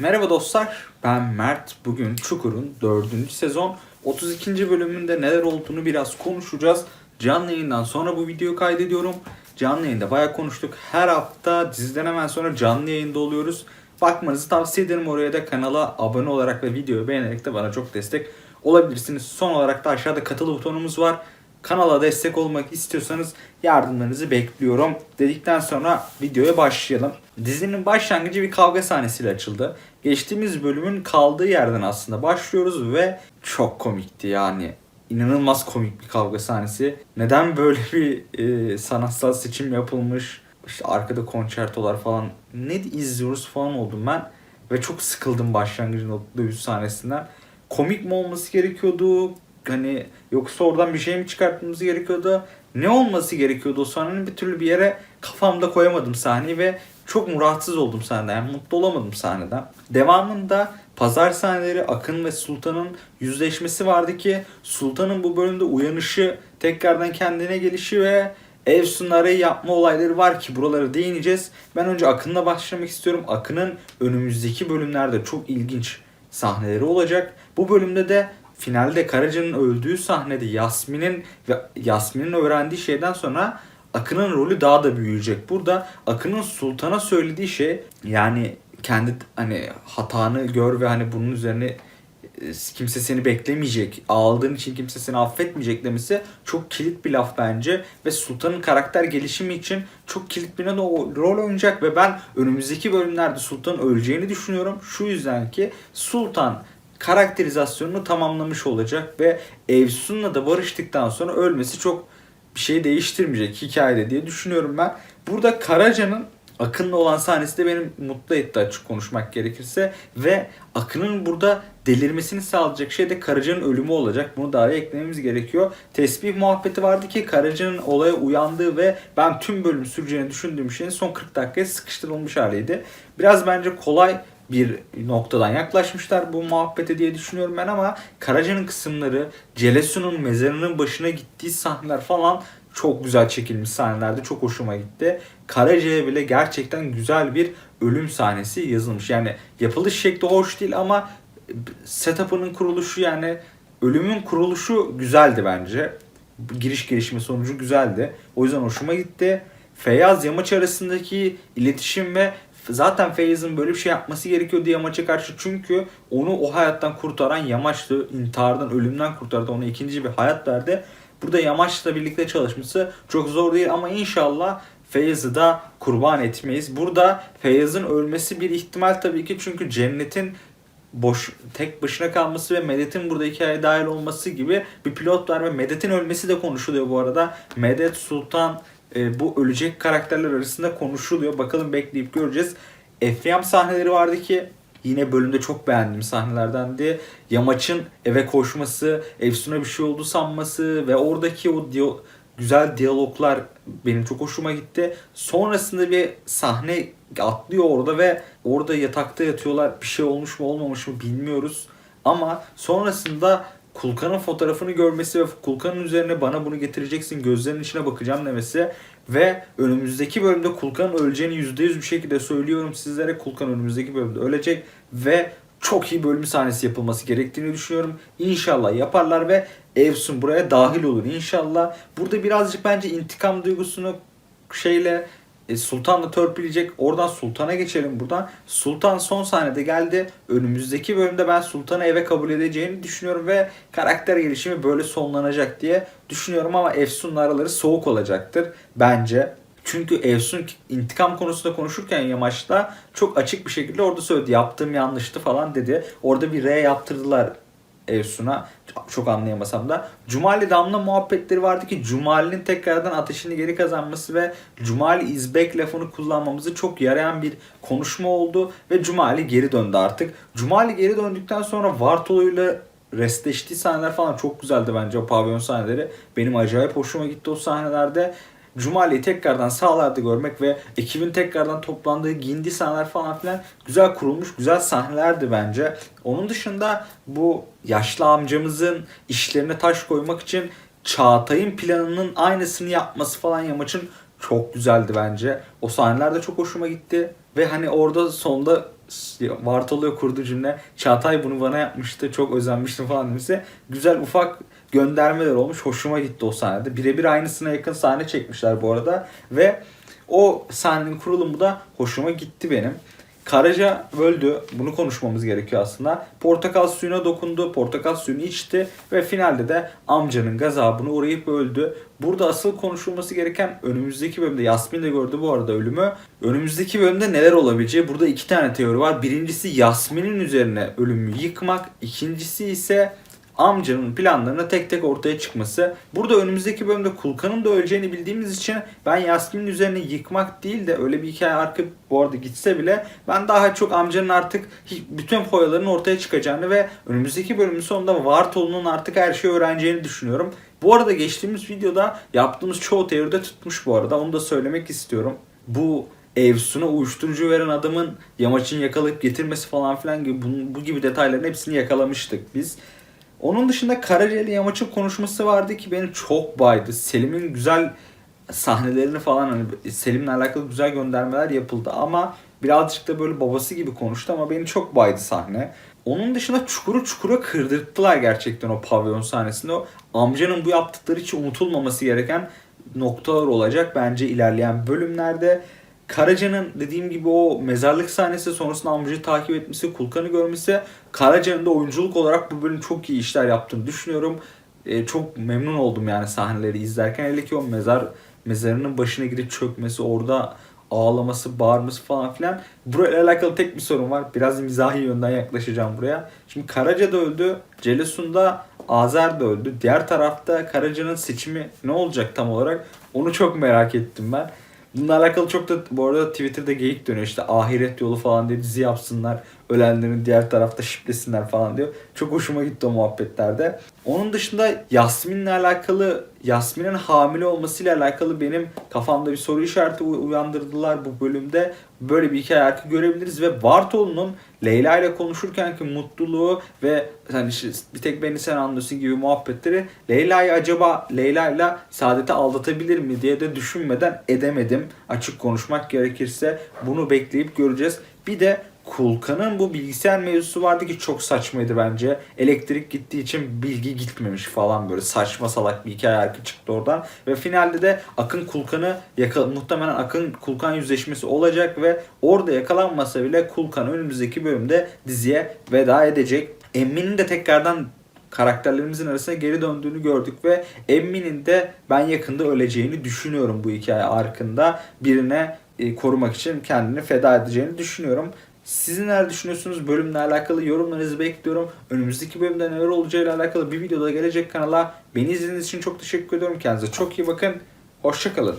Merhaba dostlar, ben Mert. Bugün Çukur'un 4. sezon 32. bölümünde neler olduğunu biraz konuşacağız. Canlı yayından sonra bu videoyu kaydediyorum. Canlı yayında bayağı konuştuk. Her hafta diziden hemen sonra canlı yayında oluyoruz. Bakmanızı tavsiye ederim oraya da kanala abone olarak ve videoyu beğenerek de bana çok destek olabilirsiniz. Son olarak da aşağıda katıl butonumuz var. Kanala destek olmak istiyorsanız yardımlarınızı bekliyorum. Dedikten sonra videoya başlayalım. Dizinin başlangıcı bir kavga sahnesiyle açıldı. Geçtiğimiz bölümün kaldığı yerden aslında başlıyoruz ve çok komikti yani. İnanılmaz komik bir kavga sahnesi. Neden böyle bir e, sanatsal seçim yapılmış? İşte arkada konçertolar falan. Ne izliyoruz falan oldum ben. Ve çok sıkıldım başlangıcın dövüş sahnesinden. Komik mi olması gerekiyordu? Hani yoksa oradan bir şey mi çıkartmamız gerekiyordu? Ne olması gerekiyordu o sahnenin bir türlü bir yere kafamda koyamadım sahneyi ve çok rahatsız oldum sahneden. Yani mutlu olamadım sahneden. Devamında pazar sahneleri Akın ve Sultan'ın yüzleşmesi vardı ki Sultan'ın bu bölümde uyanışı, tekrardan kendine gelişi ve Evsun'un arayı yapma olayları var ki buraları değineceğiz. Ben önce Akın'la başlamak istiyorum. Akın'ın önümüzdeki bölümlerde çok ilginç sahneleri olacak. Bu bölümde de finalde Karaca'nın öldüğü sahnede Yasmin'in ve Yasmin'in öğrendiği şeyden sonra Akın'ın rolü daha da büyüyecek. Burada Akın'ın Sultan'a söylediği şey yani kendi hani hatanı gör ve hani bunun üzerine e, kimse seni beklemeyecek, ağladığın için kimse seni affetmeyecek demesi çok kilit bir laf bence ve Sultan'ın karakter gelişimi için çok kilit bir rol oynayacak ve ben önümüzdeki bölümlerde Sultan'ın öleceğini düşünüyorum. Şu yüzden ki Sultan karakterizasyonunu tamamlamış olacak ve Evsun'la da barıştıktan sonra ölmesi çok bir şey değiştirmeyecek hikayede diye düşünüyorum ben. Burada Karaca'nın Akın'la olan sahnesi de beni mutlu etti açık konuşmak gerekirse. Ve Akın'ın burada delirmesini sağlayacak şey de Karaca'nın ölümü olacak. Bunu da araya eklememiz gerekiyor. Tesbih muhabbeti vardı ki Karaca'nın olaya uyandığı ve ben tüm bölüm süreceğini düşündüğüm şeyin son 40 dakikaya sıkıştırılmış haliydi. Biraz bence kolay bir noktadan yaklaşmışlar bu muhabbete diye düşünüyorum ben ama Karaca'nın kısımları, Celesun'un mezarının başına gittiği sahneler falan çok güzel çekilmiş sahnelerdi. Çok hoşuma gitti. Karaca'ya bile gerçekten güzel bir ölüm sahnesi yazılmış. Yani yapılış şekli hoş değil ama setup'ının kuruluşu yani ölümün kuruluşu güzeldi bence. Giriş gelişme sonucu güzeldi. O yüzden hoşuma gitti. Feyyaz Yamaç arasındaki iletişim ve zaten Feyyaz'ın böyle bir şey yapması gerekiyordu Yamaç'a karşı. Çünkü onu o hayattan kurtaran Yamaç'tı. İntihardan, ölümden kurtardı. Ona ikinci bir hayat verdi. Burada Yamaç'la birlikte çalışması çok zor değil ama inşallah Feyyaz'ı da kurban etmeyiz. Burada Feyyaz'ın ölmesi bir ihtimal tabii ki çünkü cennetin boş tek başına kalması ve Medet'in burada hikayeye dahil olması gibi bir pilot var ve Medet'in ölmesi de konuşuluyor bu arada. Medet Sultan e, bu ölecek karakterler arasında konuşuluyor. Bakalım bekleyip göreceğiz. Efyam sahneleri vardı ki yine bölümde çok beğendiğim sahnelerdendi. Yamaç'ın eve koşması, Efsun'a bir şey oldu sanması ve oradaki o diyo- güzel diyaloglar benim çok hoşuma gitti. Sonrasında bir sahne atlıyor orada ve orada yatakta yatıyorlar. Bir şey olmuş mu olmamış mı bilmiyoruz. Ama sonrasında Kulkan'ın fotoğrafını görmesi ve Kulkan'ın üzerine bana bunu getireceksin gözlerinin içine bakacağım demesi ve önümüzdeki bölümde Kulkan'ın öleceğini %100 bir şekilde söylüyorum sizlere. Kulkan önümüzdeki bölümde ölecek ve çok iyi bölüm sahnesi yapılması gerektiğini düşünüyorum. İnşallah yaparlar ve Evsun buraya dahil olur inşallah. Burada birazcık bence intikam duygusunu şeyle e, Sultan'la törpüleyecek. Oradan Sultan'a geçelim buradan. Sultan son sahnede geldi. Önümüzdeki bölümde ben Sultan'ı eve kabul edeceğini düşünüyorum ve karakter gelişimi böyle sonlanacak diye düşünüyorum ama Efsun'la araları soğuk olacaktır bence. Çünkü Efsun intikam konusunda konuşurken Yamaç'ta çok açık bir şekilde orada söyledi. Yaptığım yanlıştı falan dedi. Orada bir R yaptırdılar Efsun'a. Çok anlayamasam da. Cumali Damla muhabbetleri vardı ki Cumali'nin tekrardan ateşini geri kazanması ve Cumali izbek lafını kullanmamızı çok yarayan bir konuşma oldu ve Cumali geri döndü artık. Cumali geri döndükten sonra Vartolu'yla restleştiği sahneler falan çok güzeldi bence o pavyon sahneleri. Benim acayip hoşuma gitti o sahnelerde. Cumali'yi tekrardan sahalarda görmek ve ekibin tekrardan toplandığı giyindiği sahneler falan filan güzel kurulmuş güzel sahnelerdi bence. Onun dışında bu yaşlı amcamızın işlerine taş koymak için Çağatay'ın planının aynısını yapması falan Yamaç'ın çok güzeldi bence. O sahneler de çok hoşuma gitti. Ve hani orada sonda Vartolu'ya kurduğu cümle Çağatay bunu bana yapmıştı çok özenmiştim falan demişse güzel ufak göndermeler olmuş hoşuma gitti o sahnede. Birebir aynısına yakın sahne çekmişler bu arada ve o sahnenin kurulumu da hoşuma gitti benim. Karaca öldü. Bunu konuşmamız gerekiyor aslında. Portakal suyuna dokundu. Portakal suyunu içti. Ve finalde de amcanın gazabına uğrayıp öldü. Burada asıl konuşulması gereken önümüzdeki bölümde Yasmin de gördü bu arada ölümü. Önümüzdeki bölümde neler olabileceği. Burada iki tane teori var. Birincisi Yasmin'in üzerine ölümü yıkmak. İkincisi ise amcanın planlarına tek tek ortaya çıkması. Burada önümüzdeki bölümde Kulkan'ın da öleceğini bildiğimiz için ben Yasmin'in üzerine yıkmak değil de öyle bir hikaye arka bu arada gitse bile ben daha çok amcanın artık bütün foyaların ortaya çıkacağını ve önümüzdeki bölümün sonunda Vartolu'nun artık her şeyi öğreneceğini düşünüyorum. Bu arada geçtiğimiz videoda yaptığımız çoğu teoride tutmuş bu arada. Onu da söylemek istiyorum. Bu Evsun'a uyuşturucu veren adamın yamaçın yakalayıp getirmesi falan filan gibi bu, bu gibi detayların hepsini yakalamıştık biz. Onun dışında Karaceli Yamaç'ın konuşması vardı ki beni çok baydı. Selim'in güzel sahnelerini falan hani Selim'le alakalı güzel göndermeler yapıldı ama birazcık da böyle babası gibi konuştu ama beni çok baydı sahne. Onun dışında çukuru çukura kırdırttılar gerçekten o pavyon sahnesinde. O amcanın bu yaptıkları için unutulmaması gereken noktalar olacak bence ilerleyen bölümlerde. Karaca'nın dediğim gibi o mezarlık sahnesi sonrasında amcayı takip etmesi, Kulkan'ı görmesi Karaca'nın da oyunculuk olarak bu bölüm çok iyi işler yaptığını düşünüyorum. Ee, çok memnun oldum yani sahneleri izlerken. Hele ki o mezar mezarının başına gidip çökmesi, orada ağlaması, bağırması falan filan. Burayla alakalı tek bir sorun var. Biraz mizahi yönden yaklaşacağım buraya. Şimdi Karaca da öldü. Celesun da Azer de öldü. Diğer tarafta Karaca'nın seçimi ne olacak tam olarak? Onu çok merak ettim ben. Bununla alakalı çok da bu arada Twitter'da geyik dönüyor işte ahiret yolu falan diye dizi yapsınlar. Ölenlerin diğer tarafta şiplesinler falan diyor. Çok hoşuma gitti o muhabbetlerde. Onun dışında Yasmin'le alakalı Yasmin'in hamile olmasıyla alakalı benim kafamda bir soru işareti uy- uyandırdılar bu bölümde. Böyle bir hikaye arka görebiliriz ve Bartolu'nun Leyla ile konuşurkenki mutluluğu ve hani işte bir tek beni sen anlıyorsun gibi muhabbetleri Leyla'yı acaba Leyla ile Saadet'i aldatabilir mi diye de düşünmeden edemedim. Açık konuşmak gerekirse bunu bekleyip göreceğiz. Bir de Kulkan'ın bu bilgisayar mevzusu vardı ki çok saçmaydı bence. Elektrik gittiği için bilgi gitmemiş falan böyle saçma salak bir hikaye arka çıktı oradan. Ve finalde de Akın Kulkan'ı yaka- muhtemelen Akın Kulkan yüzleşmesi olacak ve orada yakalanmasa bile Kulkan önümüzdeki bölümde diziye veda edecek. Emmi'nin de tekrardan karakterlerimizin arasına geri döndüğünü gördük ve Emmi'nin de ben yakında öleceğini düşünüyorum bu hikaye arkında. Birine e, korumak için kendini feda edeceğini düşünüyorum. Siz neler düşünüyorsunuz? Bölümle alakalı yorumlarınızı bekliyorum. Önümüzdeki bölümde neler olacağıyla alakalı bir videoda gelecek kanala. Beni izlediğiniz için çok teşekkür ediyorum. Kendinize çok iyi bakın. Hoşçakalın.